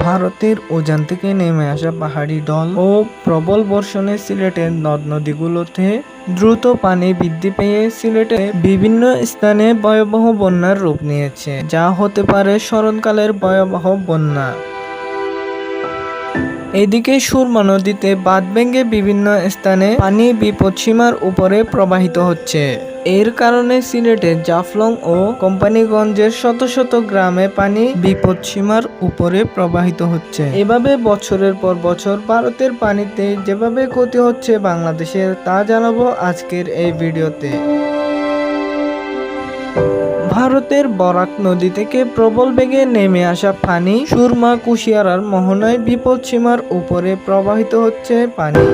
ভারতের ওজান থেকে নেমে আসা পাহাড়ি ঢল ও প্রবল বর্ষণে সিলেটের নদ নদীগুলোতে দ্রুত পানি বৃদ্ধি পেয়ে সিলেটে বিভিন্ন স্থানে ভয়াবহ বন্যার রূপ নিয়েছে। যা হতে পারে শরৎকালের ভয়াবহ বন্যা। এদিকে সুরমা নদীতে বাঁধ ভেঙে বিভিন্ন স্থানে পানি বিপদসীমার উপরে প্রবাহিত হচ্ছে। এর কারণে সিলেটের জাফলং ও কোম্পানিগঞ্জের শত শত গ্রামে পানি বিপদসীমার উপরে প্রবাহিত হচ্ছে। এভাবে বছরের পর বছর ভারতের পানিতে যেভাবে ক্ষতি হচ্ছে বাংলাদেশের তা জানাব আজকের এই ভিডিওতে। ভারতের বরাক নদী থেকে প্রবল বেগে নেমে আসা পানি সুরমা কুশিয়ারার মোহনায় বিপদসীমার উপরে প্রবাহিত হচ্ছে পানি।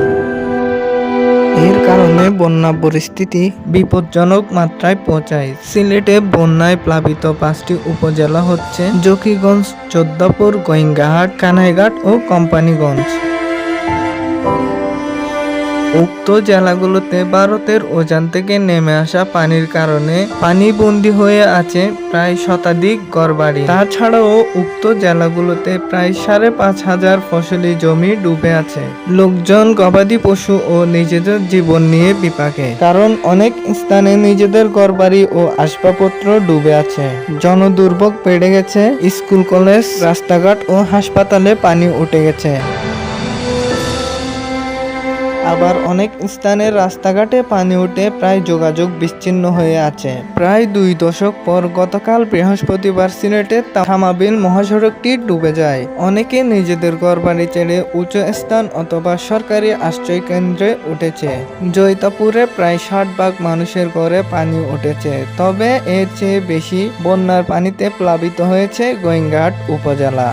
এর কারণে বন্যা পরিস্থিতি বিপজ্জনক মাত্রায় পৌঁছায়। সিলেটে বন্যায় প্লাবিত পাঁচটি উপজেলা হচ্ছে জকিগঞ্জ, চোদ্দাপুর গোয়েঙ্গাহাট কানাইঘাট ও কোম্পানিগঞ্জ। উক্ত জেলাগুলোতে ভারতের ওজান থেকে নেমে আসা পানির কারণে পানি বন্দী হয়ে আছে প্রায় শতাধিক গড়বাড়ি তাছাড়াও উক্ত জেলাগুলোতে প্রায় সাড়ে পাঁচ হাজার ফসলি জমি ডুবে আছে। লোকজন, গবাদি পশু ও নিজেদের জীবন নিয়ে বিপাকে। কারণ অনেক স্থানে নিজেদের ঘরবাড়ি ও আসবাবপত্র ডুবে আছে। জনদুর্ভোগ বেড়ে গেছে, স্কুল, কলেজ, রাস্তাঘাট ও হাসপাতালে পানি উঠে গেছে। আবার অনেক স্থানের রাস্তাঘাটে পানি উঠে প্রায় যোগাযোগ বিচ্ছিন্ন হয়ে আছে। প্রায় দুই দশক পর গতকাল বৃহস্পতিবার সিলেটে থামাবিল মহাসড়কটি ডুবে যায়। অনেকে নিজেদের ঘরবাড়ি ছেড়ে উঁচু স্থান অথবা সরকারি আশ্রয় কেন্দ্রে উঠেছে। জৈতাপুরে প্রায় ষাট ভাগ মানুষের ঘরে পানি উঠেছে। তবে এর চেয়ে বেশি বন্যার পানিতে প্লাবিত হয়েছে গোয়েঙ্গাট উপজেলা।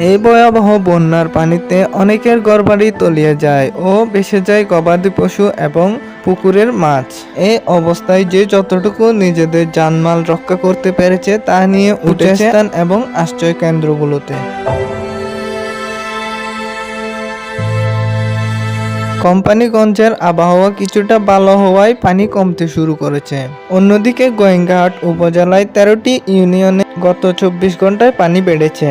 এই ভয়াবহ বন্যার পানিতে অনেকের ঘরবাড়ি তলিয়ে যায় ও ভেসে যায় গবাদি পশু এবং পুকুরের মাছ। এই অবস্থায় যে যতটুকু নিজেদের জানমাল রক্ষা করতে পেরেছে তা নিয়ে উঠে স্থান এবং আশ্রয় কেন্দ্রগুলোতে কোম্পানিগঞ্জের আবহাওয়া কিছুটা ভালো হওয়ায় পানি কমতে শুরু করেছে। অন্যদিকে গোয়েঙ্গাহাট উপজেলায় তেরোটি ইউনিয়নে গত চব্বিশ ঘন্টায় পানি বেড়েছে।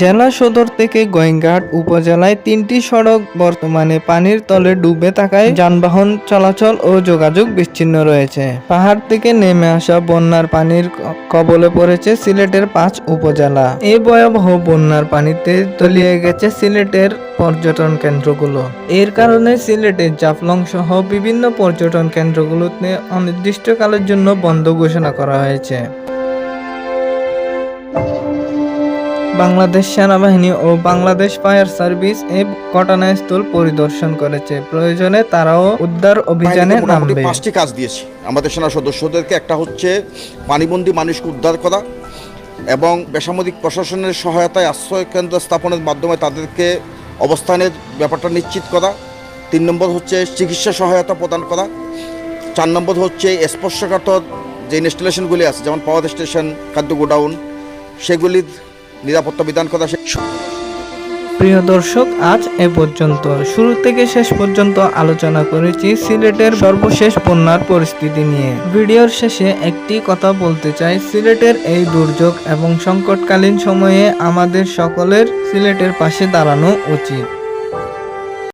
জেলা সদর থেকে গোয়েঙ্গাহাট উপজেলায় তিনটি সড়ক বর্তমানে পানির তলে ডুবে থাকায় যানবাহন চলাচল ও যোগাযোগ বিচ্ছিন্ন রয়েছে। পাহাড় থেকে নেমে আসা বন্যার পানির কবলে পড়েছে সিলেটের পাঁচ উপজেলা। এই ভয়াবহ বন্যার পানিতে তলিয়ে গেছে সিলেটের পর্যটন কেন্দ্রগুলো। এর কারণে সিলেটের জাফলং সহ বিভিন্ন পর্যটন কেন্দ্রগুলোতে অনির্দিষ্টকালের জন্য বন্ধ ঘোষণা করা হয়েছে। বাংলাদেশ সেনাবাহিনী ও বাংলাদেশ ফায়ার সার্ভিস এই ঘটনাস্থল পরিদর্শন করেছে। প্রয়োজনে তারাও উদ্ধার অভিযানে নামবে। পাঁচটি কাজ দিয়েছি। আমাদের সেনা সদস্যদেরকে একটা হচ্ছে পানিবন্দী মানুষকে উদ্ধার করা এবং বেসামরিক প্রশাসনের সহায়তায় আশ্রয় কেন্দ্র স্থাপনের মাধ্যমে তাদেরকে অবস্থানের ব্যাপারটা নিশ্চিত করা। তিন নম্বর হচ্ছে চিকিৎসা সহায়তা প্রদান করা। চার নম্বর হচ্ছে স্পর্শকাতর যে ইনস্টলেশনগুলি আছে, যেমন পাওয়ার স্টেশন খাদ্য গোডাউন, সেগুলির নিরাপত্তা বিধান করা। সে- প্রিয় দর্শক, আজ এ পর্যন্ত। শুরু থেকে শেষ পর্যন্ত আলোচনা করেছি সিলেটের সর্বশেষ বন্যার পরিস্থিতি নিয়ে। ভিডিওর শেষে একটি কথা বলতে চাই। সিলেটের এই দুর্যোগ এবং সংকটকালীন সময়ে আমাদের সকলের সিলেটের পাশে দাঁড়ানো উচিত।